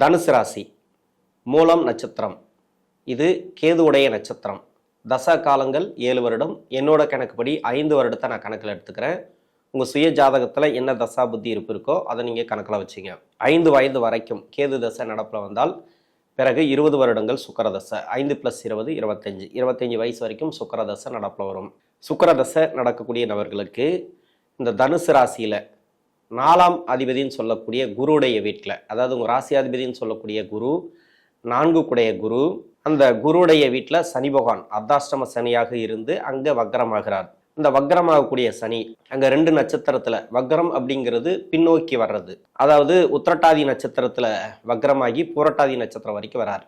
தனுசு ராசி மூலம் நட்சத்திரம். இது கேதுவுடைய நட்சத்திரம். தசா காலங்கள் ஏழு வருடம். என்னோட கணக்குப்படி ஐந்து வருடத்தை நான் கணக்கில் எடுத்துக்கிறேன். உங்கள் சுய ஜாதகத்தில் என்ன தசா புத்தி இருப்பு இருக்கோ அதை நீங்கள் கணக்கில் வச்சுங்க. ஐந்து வயது வரைக்கும் கேது தசை நடப்பில் வந்தால் பிறகு இருபது வருடங்கள் சுக்கர தசை. ஐந்து ப்ளஸ் இருபது இருபத்தஞ்சு. இருபத்தஞ்சி வயசு வரைக்கும் சுக்கரதசை நடப்பில் வரும். சுக்கரதசை நடக்கக்கூடிய நபர்களுக்கு இந்த தனுசு ராசியில் நாலாம் அதிபதின்னு சொல்லக்கூடிய குருடைய வீட்டில் அதாவது உங்கள் ராசியாதிபதினு சொல்லக்கூடிய குரு நான்கு குடைய குரு அந்த குருடைய வீட்டில் சனி பகவான் அர்த்தாஷ்டம சனியாக இருந்து அங்கே வக்கரமாகிறார். இந்த வக்ரமாகக்கூடிய சனி அங்கே ரெண்டு நட்சத்திரத்தில் வக்ரம் அப்படிங்கிறது பின்னோக்கி வர்றது. அதாவது உத்திரட்டாதி நட்சத்திரத்தில் வக்ரமாகி பூரட்டாதி நட்சத்திரம் வரைக்கும் வரார்.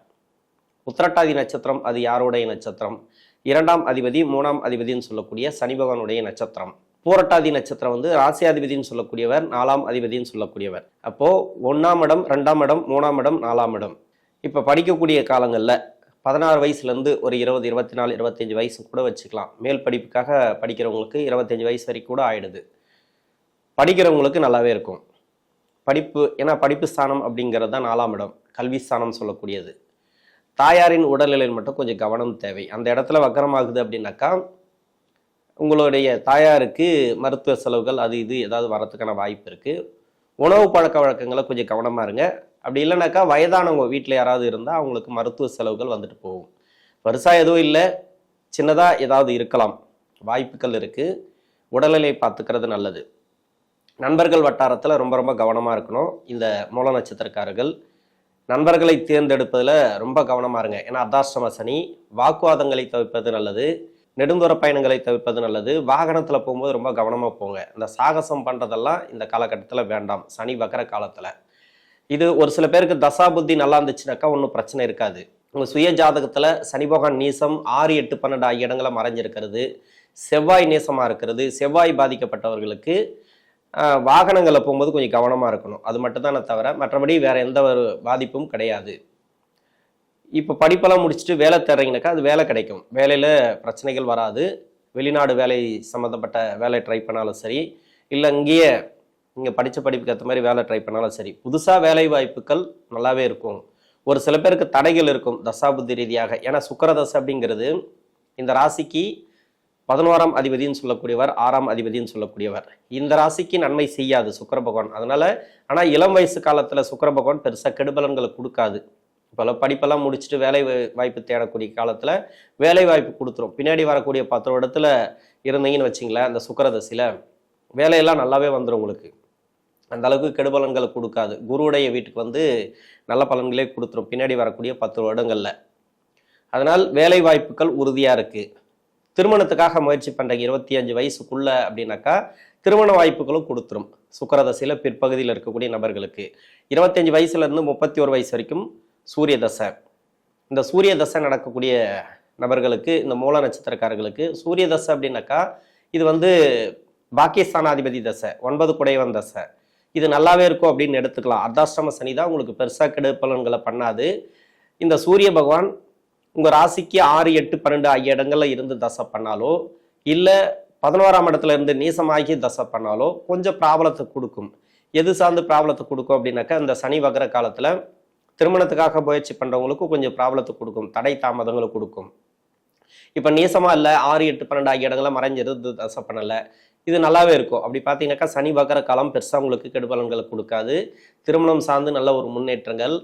உத்திரட்டாதி நட்சத்திரம் அது யாருடைய நட்சத்திரம்? இரண்டாம் அதிபதி மூணாம் அதிபதின்னு சொல்லக்கூடிய சனி பகவானுடைய நட்சத்திரம். பூரட்டாதி நட்சத்திரம் வந்து ராசியாதிபதினு சொல்லக்கூடியவர் நாலாம் அதிபதினு சொல்லக்கூடியவர். அப்போது ஒன்றாம் இடம் ரெண்டாம் இடம் மூணாம் இடம் நாலாம் இடம். இப்போ படிக்கக்கூடிய காலங்களில் பதினாறு வயசுலேருந்து ஒரு இருபது இருபத்தி நாலு இருபத்தஞ்சி வயசு கூட வச்சுக்கலாம். மேல் படிப்புக்காக படிக்கிறவங்களுக்கு இருபத்தஞ்சி வயசு வரைக்கும் கூட ஆயிடுது. படிக்கிறவங்களுக்கு நல்லாவே இருக்கும். படிப்பு ஏன்னா படிப்பு ஸ்தானம் அப்படிங்கிறது தான் நாலாம் இடம். கல்வி ஸ்தானம் சொல்லக்கூடியது. தாயாரின் உடல்நிலையில் மட்டும் கொஞ்சம் கவனம் தேவை. அந்த இடத்துல வக்கரமாகுது அப்படின்னாக்கா உங்களுடைய தாயாருக்கு மருத்துவ செலவுகள் அது இது ஏதாவது வரதுக்கான வாய்ப்பு இருக்குது உணவு பழக்க வழக்கங்களை கொஞ்சம் கவனமாக இருங்க. அப்படி இல்லைனாக்கா வயதானவங்க வீட்டில் யாராவது இருந்தால் அவங்களுக்கு மருத்துவ செலவுகள் வந்துட்டு போகும். பெருசாக எதுவும் இல்லை. சின்னதாக ஏதாவது இருக்கலாம். வாய்ப்புகள் இருக்குது உடல்நிலை பார்த்துக்கிறது நல்லது. நண்பர்கள் வட்டாரத்தில் ரொம்ப ரொம்ப கவனமாக இருக்கணும். இந்த மூல நட்சத்திரக்காரர்கள் நண்பர்களை தேர்ந்தெடுப்பதில் ரொம்ப கவனமாக இருங்க. ஏன்னா அர்த்தாஷ்டம சனி வாக்குவாதங்களை தவிர்ப்பது நல்லது. நெடுந்தூர பயணங்களை தவிர்ப்பது நல்லது. வாகனத்தில் போகும்போது ரொம்ப கவனமாக போங்க. இந்த சாகசம் பண்ணுறதெல்லாம் இந்த காலகட்டத்தில் வேண்டாம். சனி வக்கர காலத்தில். இது ஒரு சில பேருக்கு தசா புத்தி நல்லா இருந்துச்சுனாக்கா ஒன்றும் பிரச்சனை இருக்காது. உங்கள் சுய ஜாதகத்தில் சனி பகவான் நீசம் ஆறு எட்டு பன்னெண்டு ஆகிய இடங்களை மறைஞ்சிருக்கிறது. செவ்வாய் நேசமாக இருக்கிறது. செவ்வாய் பாதிக்கப்பட்டவர்களுக்கு வாகனங்களில் போகும்போது கொஞ்சம் கவனமாக இருக்கணும். அது மட்டும்தானே தவிர மற்றபடி வேறு எந்த ஒரு பாதிப்பும் கிடையாது. இப்போ படிப்பெல்லாம் முடிச்சுட்டு வேலை தேடுறீங்கனாக்கா அது வேலை கிடைக்கும். வேலையில் பிரச்சனைகள் வராது. வெளிநாடு வேலை சம்மந்தப்பட்ட வேலை ட்ரை பண்ணாலும் சரி இல்லை இங்கேயே நீங்கள் படித்த படிப்புக்கு ஏற்ற மாதிரி வேலை ட்ரை பண்ணாலும் சரி புதுசாக வேலை வாய்ப்புகள் நல்லாவே இருக்கும். ஒரு சில பேருக்கு தடைகள் இருக்கும் தசாபுத்தி ரீதியாக. ஏன்னா சுக்கரதசை அப்படிங்கிறது இந்த ராசிக்கு பதினோராம் அதிபதின்னு சொல்லக்கூடியவர் ஆறாம் அதிபதின்னு சொல்லக்கூடியவர். இந்த ராசிக்கு நன்மை செய்யாது சுக்கர பகவான். அதனால ஆனால் இளம் வயசு காலத்தில் சுக்கர பகவான் பெருசாக கெடுபலன்களை கொடுக்காது. இப்போல்லாம் படிப்பெல்லாம் முடிச்சுட்டு வேலை வாய்ப்பு தேடக்கூடிய காலத்தில் வேலை வாய்ப்பு கொடுத்துரும். பின்னாடி வரக்கூடிய பத்து வருடத்தில் இருந்தீங்கன்னு வச்சிங்களேன் அந்த சுக்கரதசியில் வேலையெல்லாம் நல்லாவே வந்துடும் உங்களுக்கு. அந்த அளவுக்கு கெடுபலன்களை கொடுக்காது. குருவுடைய வீட்டுக்கு வந்து நல்ல பலன்களே கொடுத்துரும் பின்னாடி வரக்கூடிய பத்து வருடங்களில். அதனால் வேலை வாய்ப்புகள் உறுதியாக இருக்குது திருமணத்துக்காக முயற்சி பண்ணுறீங்க இருபத்தி அஞ்சு வயசுக்குள்ளே அப்படின்னாக்கா திருமண வாய்ப்புகளும் கொடுத்துரும். சுக்கரதசையில் பிற்பகுதியில் இருக்கக்கூடிய நபர்களுக்கு. இருபத்தஞ்சு வயசுலேருந்து முப்பத்தி ஒரு வயசு வரைக்கும் சூரிய தசை. இந்த சூரிய தசை நடக்கக்கூடிய நபர்களுக்கு இந்த மூல நட்சத்திரக்காரர்களுக்கு சூரிய தசை அப்படின்னாக்கா இது வந்து பாக்கியஸ்தானாதிபதி தசை ஒன்பது குடைவன் தசை. இது நல்லாவே இருக்கும் அப்படின்னு எடுத்துக்கலாம். அர்த்தாஷ்டம சனி தான் உங்களுக்கு பெருசாக கெடு பலன்களை பண்ணாது. இந்த சூரிய பகவான் உங்கள் ராசிக்கு ஆறு எட்டு பன்னெண்டு ஐய இடங்களில் இருந்து தசை பண்ணாலோ இல்லை பதினோராம் இடத்துல இருந்து நீசமாகி தசை பண்ணாலோ கொஞ்சம் பிராபலத்தை கொடுக்கும். எது சார்ந்து பிராபலத்தை கொடுக்கும் அப்படின்னாக்கா இந்த சனி வகர காலத்தில் திருமணத்துக்காக முயற்சி பண்ணுறவங்களுக்கும் கொஞ்சம் ப்ராப்ளத்தை கொடுக்கும் தடை தாமதங்களை கொடுக்கும். இப்போ நீசமாக இல்லை ஆறு எட்டு பன்னெண்டு ஆகிய இடங்கள்லாம் மறைஞ்சிருந்து தசை பண்ணலை. இது நல்லாவே இருக்கும். அப்படி பார்த்தீங்கன்னாக்கா சனி பக்கர காலம் பெருசாக உங்களுக்கு கெடுபலன்களை கொடுக்காது. திருமணம் சார்ந்து நல்ல ஒரு முன்னேற்றங்கள்.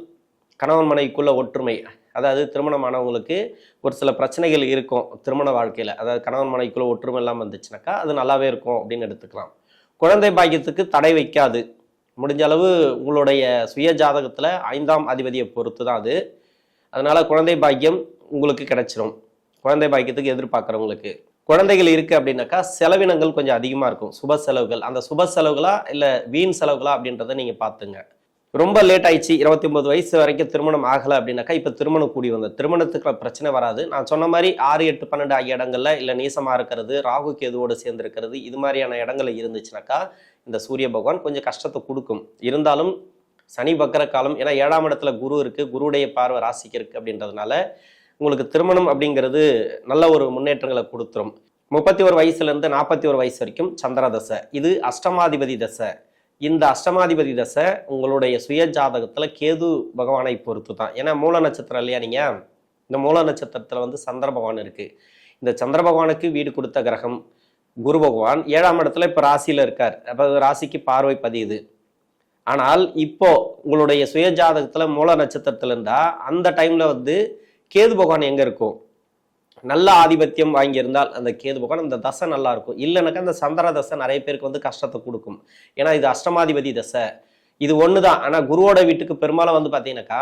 கணவன் மனைவிக்குள்ள ஒற்றுமை. அதாவது திருமணமானவங்களுக்கு ஒரு சில பிரச்சனைகள் இருக்கும் திருமண வாழ்க்கையில். அதாவது கணவன் மனைவிக்குள்ள ஒற்றுமை எல்லாம் வந்துச்சுனாக்கா அது நல்லாவே இருக்கும் அப்படின்னு எடுத்துக்கலாம். குழந்தை பாக்கியத்துக்கு தடை வைக்காது. முடிஞ்ச அளவு உங்களுடைய சுய ஜாதகத்தில் ஐந்தாம் அதிபதியை பொறுத்து தான் அது. அதனால் குழந்தை பாக்கியம் உங்களுக்கு கிடைச்சிரும். குழந்தை பாக்கியத்துக்கு எதிர்பார்க்குறவங்களுக்கு. குழந்தைகள் இருக்குது அப்படின்னாக்கா செலவினங்கள் கொஞ்சம் அதிகமாக இருக்கும். சுப செலவுகள். அந்த சுப செலவுகளா இல்லை வீண் செலவுகளா அப்படின்றத நீங்கள் பார்த்துங்க. ரொம்ப லேட் ஆயிடுச்சு. இருபத்தி ஒன்பது வயசு வரைக்கும் திருமணம் ஆகலை அப்படின்னாக்கா இப்போ திருமணம் கூடி வந்தது. திருமணத்துக்கு பிரச்சனை வராது. நான் சொன்ன மாதிரி ஆறு எட்டு பன்னெண்டு ஆகிய இடங்கள்ல இல்லை நீசமாக இருக்கிறது ராகு கேதுவோடு சேர்ந்துருக்கிறது இது மாதிரியான இடங்களில் இருந்துச்சுனாக்கா இந்த சூரிய பகவான் கொஞ்சம் கஷ்டத்தை கொடுக்கும். இருந்தாலும் சனி பக்கர காலம் ஏன்னா ஏழாம் இடத்துல குரு இருக்கு குருடைய பார்வை ராசிக்கு இருக்குது அப்படின்றதுனால உங்களுக்கு திருமணம் அப்படிங்கிறது நல்ல ஒரு முன்னேற்றங்களை கொடுத்துரும். முப்பத்தி ஒரு வயசுலேருந்து நாற்பத்தி ஒரு வயசு வரைக்கும் சந்திர தசை இது அஷ்டமாதிபதி தசை. இந்த அஷ்டமாதிபதி தசை உங்களுடைய சுய ஜாதகத்துல கேது பகவானை பொறுத்து தான் ஏன்னா மூல நட்சத்திரம் இல்லையா நீங்க? இந்த மூல நட்சத்திரத்துல வந்து சந்திர பகவான் இருக்கு. இந்த சந்திர பகவானுக்கு வீடு கொடுத்த கிரகம் குரு பகவான். ஏழாம் இடத்துல இப்ப ராசியில இருக்கார். அப்போ ராசிக்கு பார்வை பதியுது. ஆனால் இப்போ உங்களுடைய சுய ஜாதகத்துல மூல நட்சத்திரத்துல இருந்தா அந்த டைம்ல வந்து கேது பகவான் எங்க இருக்கும்? நல்ல ஆதிபத்தியம் வாங்கியிருந்தால் அந்த கேது பகவான் அந்த தசை நல்லா இருக்கும். இல்லைனாக்கா அந்த சந்திர தசை நிறைய பேருக்கு வந்து கஷ்டத்தை கொடுக்கும். ஏன்னா இது அஷ்டமாதிபதி தசை. இது ஒன்று தான் ஆனால் குருவோட வீட்டுக்கு பெரும்பாலும் வந்து பார்த்தீங்கன்னாக்கா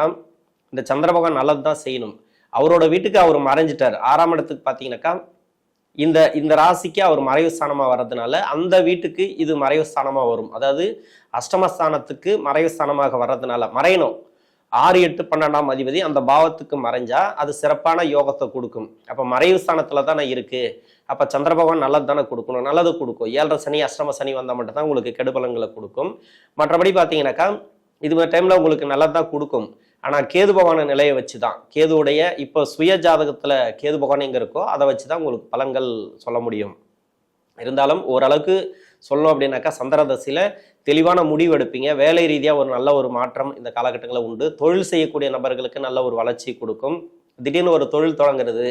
இந்த சந்திர பகவான் நல்லது தான் செய்யணும். அவரோட வீட்டுக்கு அவர் மறைஞ்சிட்டார். ஆறாம் இடத்துக்கு பார்த்தீங்கன்னாக்கா இந்த இந்த ராசிக்கு அவர் மறைவு ஸ்தானமாக வர்றதுனால அந்த வீட்டுக்கு இது மறைவு ஸ்தானமாக வரும். அதாவது அஷ்டமஸ்தானத்துக்கு மறைவு ஸ்தானமாக வர்றதுனால மறையணும். ஆறு எட்டு பன்னெண்டாம் அதிபதி அந்த பாவத்துக்கு மறைஞ்சா அது சிறப்பான யோகத்தை கொடுக்கும். அப்போ மறைவு ஸ்தானத்தில் தானே இருக்கு. அப்போ சந்திர பகவான் நல்லது தானே கொடுக்கணும். நல்லது கொடுக்கும். ஏழரை சனி அஷ்டம சனி வந்தால் மட்டும் தான் உங்களுக்கு கெடுபலங்களை கொடுக்கும். மற்றபடி பார்த்தீங்கன்னாக்கா இது டைமில் உங்களுக்கு நல்லது தான் கொடுக்கும். ஆனால் கேது பகவான நிலையை வச்சு தான் கேதுவுடைய இப்போ சுய ஜாதகத்தில் கேது பகவான் எங்கே இருக்கோ அதை வச்சு தான் உங்களுக்கு பலன்கள் சொல்ல முடியும். இருந்தாலும் ஓரளவுக்கு சொல்லணும் அப்படின்னாக்கா சந்திரதசையில் தெளிவான முடிவு எடுப்பீங்க. வேலை ரீதியாக ஒரு நல்ல ஒரு மாற்றம் இந்த காலகட்டங்களில் உண்டு. தொழில் செய்யக்கூடிய நபர்களுக்கு நல்ல ஒரு வளர்ச்சி கொடுக்கும். திடீர்னு ஒரு தொழில் தொடங்குறது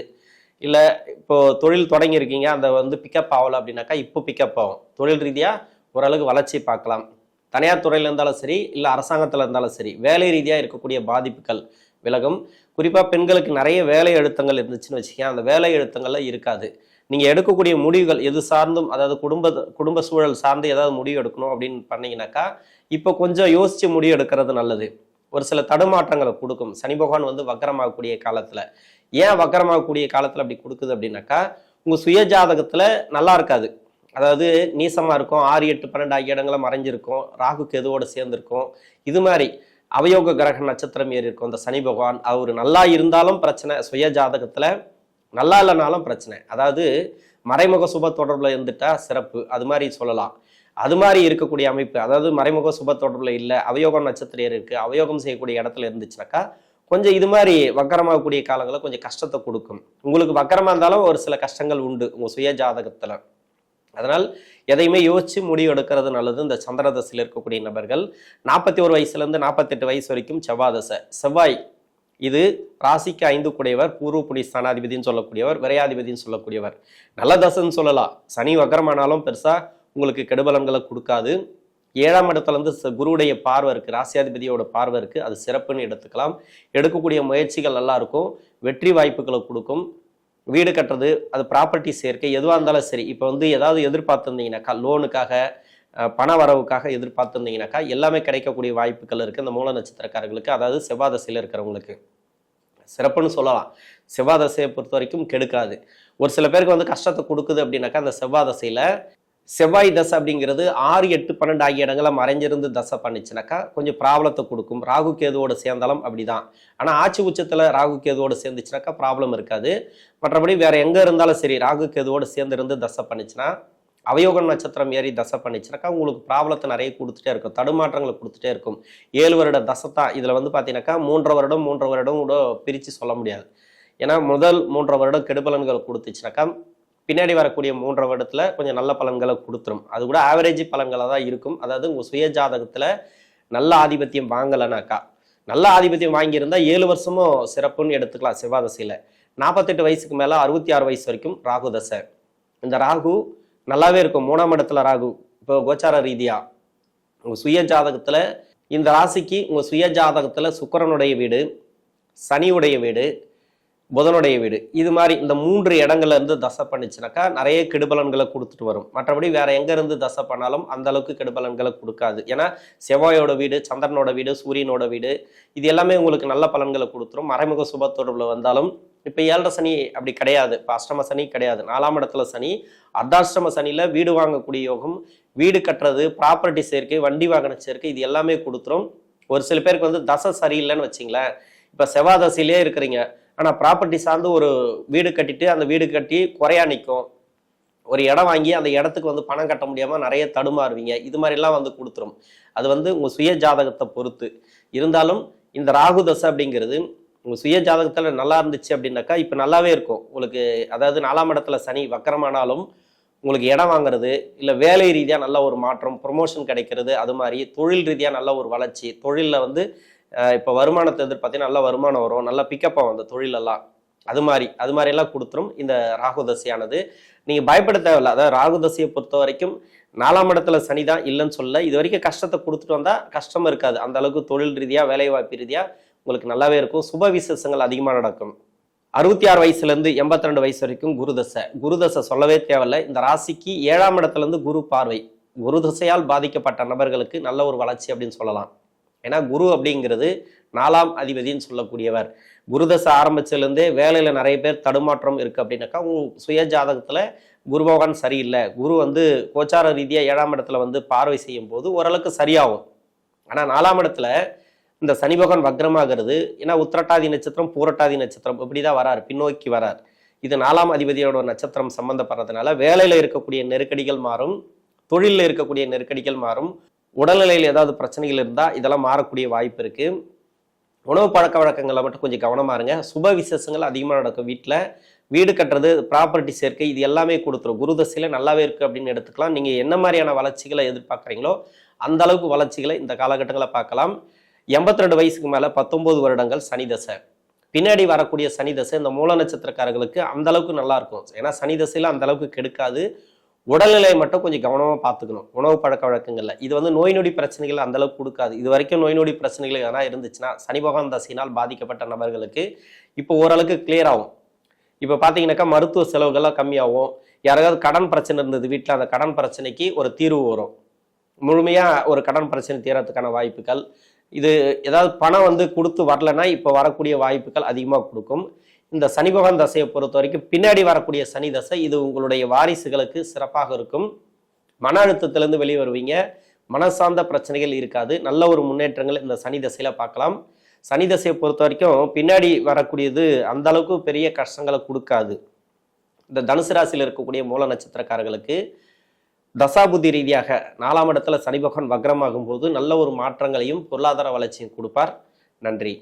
இல்லை இப்போது தொழில் தொடங்கியிருக்கீங்க அந்த வந்து பிக்கப் ஆகலை அப்படின்னாக்கா இப்போ பிக்கப் ஆகும். தொழில் ரீதியாக ஓரளவுக்கு வளர்ச்சி பார்க்கலாம். தனியார் துறையில் இருந்தாலும் சரி இல்லை அரசாங்கத்தில் இருந்தாலும் சரி வேலை ரீதியாக இருக்கக்கூடிய பாதிப்புகள் விலகும். குறிப்பாக பெண்களுக்கு நிறைய வேலை அழுத்தங்கள் இருந்துச்சுன்னு வச்சுக்கோங்க. அந்த வேலை அழுத்தங்கள்லாம் இருக்காது. நீங்கள் எடுக்கக்கூடிய முடிவுகள் எது சார்ந்தும் அதாவது குடும்ப குடும்ப சூழல் சார்ந்து ஏதாவது முடிவு எடுக்கணும் அப்படின்னு பண்ணீங்கன்னாக்கா இப்போ கொஞ்சம் யோசித்து முடிவு எடுக்கிறது நல்லது. ஒரு சில தடுமாற்றங்களை கொடுக்கும். சனி பகவான் வந்து வக்கரமாகக்கூடிய காலத்தில். ஏன் வக்கரமாகக்கூடிய காலத்தில் அப்படி கொடுக்குது அப்படின்னாக்கா உங்கள் சுய ஜாதகத்தில் நல்லா இருக்காது. அதாவது நீசமாக இருக்கும் ஆறு எட்டு பன்னெண்டு ஆகிய இடங்களை மறைஞ்சிருக்கும். ராகு கேதுவோடு சேர்ந்துருக்கும். இது மாதிரி அவயோக கிரக நட்சத்திரம் ஏறி இருக்கும். இந்த சனி பகவான் அவர் நல்லா இருந்தாலும் பிரச்சனை சுய ஜாதகத்தில் நல்லா இல்லைனாலும் பிரச்சனை. அதாவது மறைமுக சுப தொடர்பில் இருந்துட்டா சிறப்பு. அது மாதிரி சொல்லலாம். அது மாதிரி இருக்கக்கூடிய அமைப்பு அதாவது மறைமுக சுப தொடர்பில் இல்லை அவயோகம் நட்சத்திரம் இருக்குது அவயோகம் செய்யக்கூடிய இடத்துல இருந்துச்சுனாக்கா கொஞ்சம் இது மாதிரி வக்கரமாகக்கூடிய காலங்களில் கொஞ்சம் கஷ்டத்தை கொடுக்கும். உங்களுக்கு வக்கரமாக இருந்தாலும் ஒரு சில கஷ்டங்கள் உண்டு உங்கள் சுய ஜாதகத்தில். அதனால் எதையுமே யோசிச்சு முடிவு எடுக்கிறது நல்லது. இந்த சந்திரதசையில் இருக்கக்கூடிய நபர்கள் நாற்பத்தி ஒரு வயசுலேருந்து நாற்பத்தெட்டு வயசு வரைக்கும் செவ்வாதசை செவ்வாய் இது ராசிக்கு ஐந்து கூடையவர் பூர்வ புனி ஸ்தானாதிபதினு சொல்லக்கூடியவர் விரையாதிபதினு சொல்லக்கூடியவர். நல்ல தசைன்னு சொல்லலாம். சனி வக்கரமானாலும் பெருசா உங்களுக்கு கெடுபலன்களை கொடுக்காது. ஏழாம் இடத்துலேருந்து குருவுடைய பார்வை இருக்குது ராசியாதிபதியோட பார்வை இருக்குது அது சிறப்புன்னு எடுத்துக்கலாம். எடுக்கக்கூடிய முயற்சிகள் நல்லா இருக்கும். வெற்றி வாய்ப்புகளை கொடுக்கும். வீடு கட்டுறது அது ப்ராப்பர்ட்டி சேர்க்கை எதுவாக இருந்தாலும் சரி. இப்போ வந்து ஏதாவது எதிர்பார்த்துருந்தீங்கன்னாக்கா லோனுக்காக பண வரவுக்காக எதிர்பார்த்துருந்தீங்கனாக்கா எல்லாமே கிடைக்கக்கூடிய வாய்ப்புகள் இருக்குது இந்த மூல நட்சத்திரக்காரர்களுக்கு. அதாவது செவ்வாய் தசையில் இருக்கிறவங்களுக்கு. சிறப்புன்னு சொல்லலாம். செவ்வாய் தசையை பொறுத்த வரைக்கும் கெடுக்காது. ஒரு சில பேருக்கு வந்து கஷ்டத்தை கொடுக்குது அப்படின்னாக்கா அந்த செவ்வாய் தசையில் செவ்வாய் தசை அப்படிங்கிறது ஆறு எட்டு பன்னெண்டு ஆகிய இடங்களை மறைஞ்சிருந்து தசை பண்ணிச்சுனாக்கா கொஞ்சம் ப்ராப்ளத்தை கொடுக்கும். ராகு கேதுவோடு சேர்ந்தாலும் அப்படிதான். ஆனால் ஆட்சி உச்சத்தில் ராகு கேதுவோடு சேர்ந்துச்சுனாக்கா ப்ராப்ளம் இருக்காது. மற்றபடி வேறு எங்கே இருந்தாலும் சரி ராகு கேதுவோடு சேர்ந்து இருந்து தசை பண்ணிச்சுன்னா அவயோக நட்சத்திரம் ஏறி தசை பண்ணிச்சுனாக்கா உங்களுக்கு ப்ராப்ளத்தை நிறைய கொடுத்துட்டே இருக்கும். தடுமாற்றங்களை கொடுத்துட்டே இருக்கும். ஏழு வருட தசை தான். இதில் வந்து பார்த்தீங்கன்னாக்கா மூன்றரை வருடம் மூன்றரை வருடம் கூட பிரித்து சொல்ல முடியாது. ஏன்னா முதல் மூன்றரை வருடம் கெடுபலன்களை கொடுத்துச்சுனாக்கா பின்னாடி வரக்கூடிய மூன்றரை வருடத்தில் கொஞ்சம் நல்ல பலன்களை கொடுத்துரும். அது கூட ஆவரேஜ் பலன்களாக தான் இருக்கும். அதாவது உங்கள் சுய ஜாதகத்தில் நல்ல ஆதிபத்தியம் வாங்கலைனாக்கா நல்ல ஆதிபத்தியம் வாங்கியிருந்தால் ஏழு வருஷமும் சிறப்புன்னு எடுத்துக்கலாம் செவ்வாதசையில் நாற்பத்தெட்டு வயசுக்கு மேலே அறுபத்தி ஆறு வயசு வரைக்கும் ராகு தசை. இந்த ராகு நல்லாவே இருக்கும். மூணாம் இடத்துல ராகு. இப்போ கோச்சார ரீதியா. உங்கள் சுய ஜாதகத்தில் இந்த ராசிக்கு உங்கள் சுய ஜாதகத்தில் சுக்கிரனுடைய வீடு சனியுடைய வீடு புதனுடைய வீடு. இது மாதிரி இந்த மூன்று இடங்கள்லேருந்து தசை பண்ணிச்சுனாக்கா நிறைய கெடுபலன்களை கொடுத்துட்டு வரும். மற்றபடி வேற எங்கேருந்து தசை பண்ணாலும் அந்த அளவுக்கு கெடுபலன்களை கொடுக்காது. ஏன்னா செவ்வாயோட வீடு சந்திரனோட வீடு சூரியனோட வீடு இது எல்லாமே உங்களுக்கு நல்ல பலன்களை கொடுத்துரும். மறைமுக சுப வந்தாலும் இப்போ ஏழரை சனி அப்படி கிடையாது. இப்போ அஷ்டம சனி கிடையாது. நாலாம் இடத்துல சனி அர்த்தாஷ்டம சனியில் வீடு வாங்கக்கூடிய யோகம் வீடு கட்டுறது ப்ராப்பர்ட்டி சேர்க்கை வண்டி வாகன சேர்க்கை இது எல்லாமே கொடுத்துரும். ஒரு சில பேருக்கு வந்து தசை சரியில்லைன்னு வச்சிங்களேன். இப்போ செவ்வாய் தசையிலே இருக்கிறீங்க. ஆனால் ப்ராப்பர்ட்டி சார்ந்து ஒரு வீடு கட்டிட்டு அந்த வீடு கட்டி குறையா நிற்கும் ஒரு இடம் வாங்கி அந்த இடத்துக்கு வந்து பணம் கட்ட முடியாமல் நிறைய தடுமாறுவீங்க. இது மாதிரிலாம் வந்து கொடுத்துரும். அது வந்து உங்கள் சுய ஜாதகத்தை பொறுத்து. இருந்தாலும் இந்த ராகு தசை அப்படிங்கிறது உங்கள் சுய ஜாதகத்தில் நல்லா இருந்துச்சு அப்படின்னாக்கா இப்போ நல்லாவே இருக்கும். உங்களுக்கு அதாவது நாலாம் இடத்துல சனி வக்கரமானாலும் உங்களுக்கு இடம் வாங்குறது இல்லை வேலை ரீதியாக நல்ல ஒரு மாற்றம் ப்ரொமோஷன் கிடைக்கிறது அது மாதிரி தொழில் ரீதியாக நல்ல ஒரு வளர்ச்சி தொழிலில் வந்து இப்போ வருமானத்தை எதிர்பார்த்தீங்கன்னா நல்ல வருமானம் வரும் நல்லா பிக்கப்பாக வந்து தொழிலெல்லாம். அது மாதிரி அது மாதிரியெல்லாம் கொடுத்துரும். இந்த ராகுதசையானது நீங்கள் பயப்பட தேவையில்ல. அதாவது ராகுதசையை பொறுத்த வரைக்கும் நாலாம் இடத்துல சனி தான் இல்லைன்னு சொல்ல இது வரைக்கும் கஷ்டத்தை கொடுத்துட்டு வந்தால் கஷ்டமாக இருக்காது. அந்த அளவுக்கு தொழில் ரீதியாக வேலை வாய்ப்பு ரீதியாக உங்களுக்கு நல்லாவே இருக்கும். சுப விசேஷங்கள் அதிகமாக நடக்கும். அறுபத்தி ஆறு வயசுலேருந்து எண்பத்தி ரெண்டு வயசு வரைக்கும் குருதசை குருதசை சொல்லவே தேவையில்லை. இந்த ராசிக்கு ஏழாம் இடத்துலேருந்து குரு பார்வை. குருதசையால் பாதிக்கப்பட்ட நபர்களுக்கு நல்ல ஒரு வளர்ச்சி அப்படின்னு சொல்லலாம். ஏன்னா குரு அப்படிங்கிறது நாலாம் அதிபதின்னு சொல்லக்கூடியவர். குருதசை ஆரம்பிச்சதுலேருந்தே வேலையில் நிறைய பேர் தடுமாற்றம் இருக்குது அப்படின்னாக்கா உங்கள் சுய ஜாதகத்தில் குருபகவான் சரியில்லை. குரு வந்து கோச்சார ரீதியாக ஏழாம் இடத்துல வந்து பார்வை செய்யும் போது ஓரளவுக்கு சரியாகும். ஆனால் நாலாம் இடத்துல இந்த சனி பகவான் வக்ரமாகிறது. ஏன்னா உத்திரட்டாதி நட்சத்திரம் பூரட்டாதி நட்சத்திரம் இப்படி தான் வரார். பின்னோக்கி வரார். இது நாலாம் அதிபதியோட நட்சத்திரம் சம்பந்தப்படுறதுனால வேலையில் இருக்கக்கூடிய நெருக்கடிகள் மாறும். தொழிலில் இருக்கக்கூடிய நெருக்கடிகள் மாறும். உடல்நிலையில் ஏதாவது பிரச்சனைகள் இருந்தால் இதெல்லாம் மாறக்கூடிய வாய்ப்பு இருக்கு. உணவு பழக்க வழக்கங்களை மட்டும் கொஞ்சம் கவனமாக இருங்க. சுப விசேஷங்கள் அதிகமாக நடக்கும் வீட்டில் வீடு கட்டுறது ப்ராப்பர்ட்டி சேர்க்கை இது எல்லாமே கொடுத்துரும். குரு தசையில் நல்லாவே இருக்குது அப்படின்னு எடுத்துக்கலாம். நீங்கள் என்ன மாதிரியான வளர்ச்சிகளை எதிர்பார்க்குறீங்களோ அந்த அளவுக்கு வளர்ச்சிகளை இந்த காலகட்டங்களை பார்க்கலாம். எண்பத்தி ரெண்டு வயசுக்கு மேலே பத்தொன்பது வருடங்கள் சனி தசை. பின்னாடி வரக்கூடிய சனி தசை இந்த மூல நட்சத்திரக்காரர்களுக்கு அந்த அளவுக்கு நல்லா இருக்கும். ஏன்னா சனி தசையில் அந்த அளவுக்கு கெடுக்காது. உடல்நிலையை மட்டும் கொஞ்சம் கவனமாக பார்த்துக்கணும். உணவு பழக்க வழக்கங்களில். இது வந்து நோய் நொடி பிரச்சனைகள் அந்த அளவுக்கு கொடுக்காது. இது வரைக்கும் நோய் நொடி பிரச்சனைகள் எதனா இருந்துச்சுன்னா சனி பகவான் தசையினால் பாதிக்கப்பட்ட நபர்களுக்கு இப்போ ஓரளவுக்கு கிளியர் ஆகும். இப்போ பார்த்தீங்கன்னாக்கா மருத்துவ செலவுகள்லாம் கம்மியாகும். யாராவது கடன் பிரச்சனை இருந்தது வீட்டில் அந்த கடன் பிரச்சனைக்கு ஒரு தீர்வு வரும். முழுமையாக ஒரு கடன் பிரச்சனை தீரத்துக்கான வாய்ப்புகள். இது ஏதாவது பணம் வந்து கொடுத்து வரலன்னா இப்போ வரக்கூடிய வாய்ப்புகள் அதிகமாக கொடுக்கும். இந்த சனி பகவான் தசையை பொறுத்த வரைக்கும் பின்னாடி வரக்கூடிய சனி தசை இது உங்களுடைய வாரிசுகளுக்கு சிறப்பாக இருக்கும். மன அழுத்தத்திலேருந்து வெளியே வருவீங்க. மனசார்ந்த பிரச்சனைகள் இருக்காது. நல்ல ஒரு முன்னேற்றங்கள் இந்த சனி தசையில் பார்க்கலாம். சனி தசையை பொறுத்த வரைக்கும் பின்னாடி வரக்கூடியது அந்த அளவுக்கு பெரிய கஷ்டங்களை கொடுக்காது. இந்த தனுசு ராசியில் இருக்கக்கூடிய மூல நட்சத்திரக்காரர்களுக்கு தசாபுத்தி ரீதியாக நாலாம் இடத்துல சனி பகவான் வக்ரமாகும் போது நல்ல ஒரு மாற்றங்களையும் பொருளாதார வளர்ச்சியும் கொடுப்பார். நன்றி.